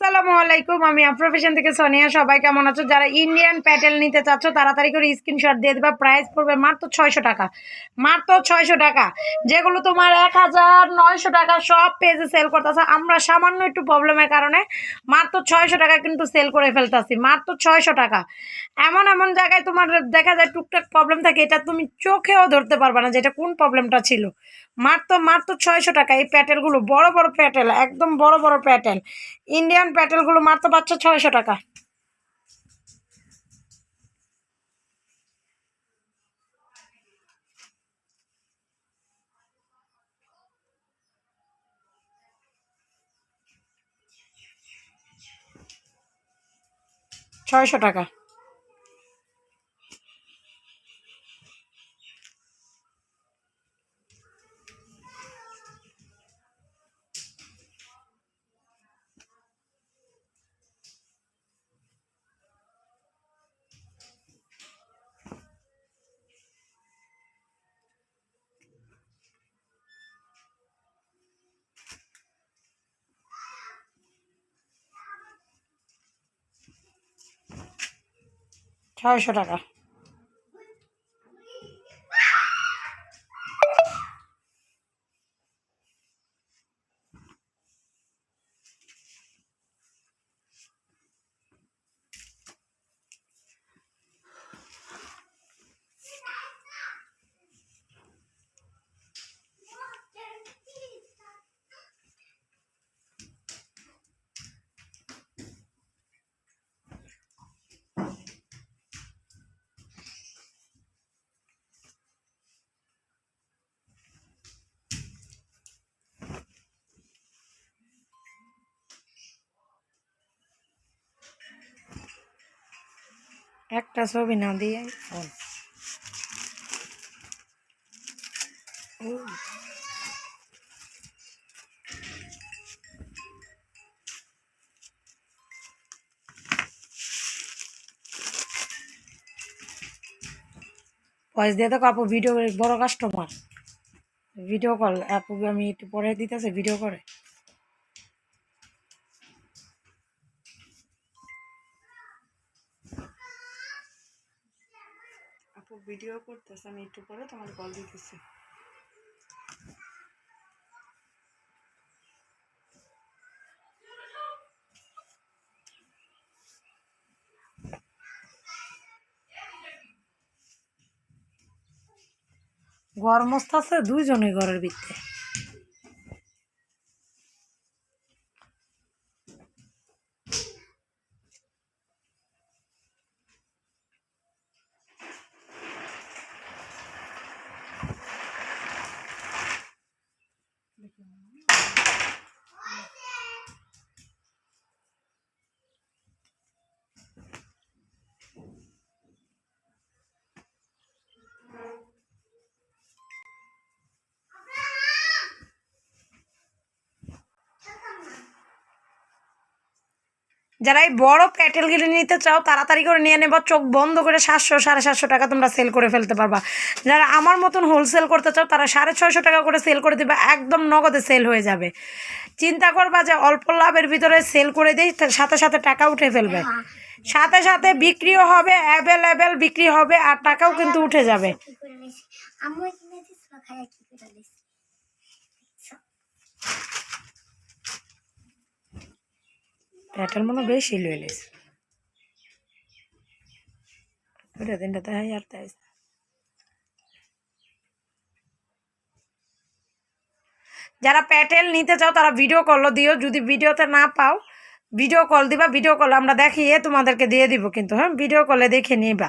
আসসালামু আলাইকুম, আমি প্রফেশন থেকে সোনিয়া। সবাই কেমন আছো? যারা ইন্ডিয়ান প্যাটেল নিতে চাচ্ছ, তাড়াতাড়ি করে স্ক্রিনশট দিয়ে দেবা। প্রাইস পড়বে মাত্র ছয়শো টাকা। মাত্র ছয়শো টাকা। যেগুলো তোমার এক হাজার নয়শো টাকা সব পেজে সেল করতেছে। আমরা সামান্য একটু প্রবলেমের কারণে মাত্র ছয়শো টাকা কিন্তু সেল করে ফেলতেছি। মাত্র ছয়শো টাকা। এমন এমন জায়গায় তোমার দেখা যায় টুকটাক প্রবলেম থাকে, এটা তুমি চোখেও ধরতে পারবে না যে এটা কোন প্রবলেমটা ছিল। মাত্র মাত্র ছয়শো টাকা এই প্যাটেলগুলো বড় বড় প্যাটেল একদম বড় বড় প্যাটেল ইন্ডিয়ান প্যাটেলগুলো মাত্র পাচ্ছ ছয়শো টাকা। ছয়শো টাকা। ছয়শো টাকা একটা ছবি না দিয়ে ফোন পয়সা দিয়ে দেখো আপু ভিডিও বড় কাস্টমার ভিডিও কল আপুকে আমি একটু পরে দিতেছে ভিডিও করে। ভিডিও করতেছে আমি একটু পরে তোমার কল দিতেছি। মস্ত আছে দুইজনই ঘরের ভিতরে। যারা এই বড় প্যাটেলগুলি নিতে চাও, তাড়াতাড়ি করে নিয়ে নেবা। চোখ বন্ধ করে সাতশো, সাড়ে সাতশো টাকা তোমরা সেল করে ফেলতে পারবা। যারা আমার মতন হোলসেল করতে চাও, তারা সাড়ে ছয়শো টাকা করে সেল করে দেবে, একদম নগদে সেল হয়ে যাবে। চিন্তা করবা যে অল্প লাভের ভিতরে সেল করে দিই সাথে সাথে টাকা উঠে ফেলবে। সাথে সাথে বিক্রিও হবে অ্যাভেলেবেল বিক্রি হবে, আর টাকাও কিন্তু উঠে যাবে। কি প্যাটেল মনে হয় বেশি লয়ে লিস দুটা তিনটা তাই আর তাই যারা প্যাটেল নিতে চাও, তারা ভিডিও কলও দিও। যদি ভিডিওতে না পাও ভিডিও কল দিবা ভিডিও কল আমরা দেখিয়ে তোমাদেরকে দিয়ে দিব কিন্তু হ্যাঁ? ভিডিও কলে দেখে নিবা।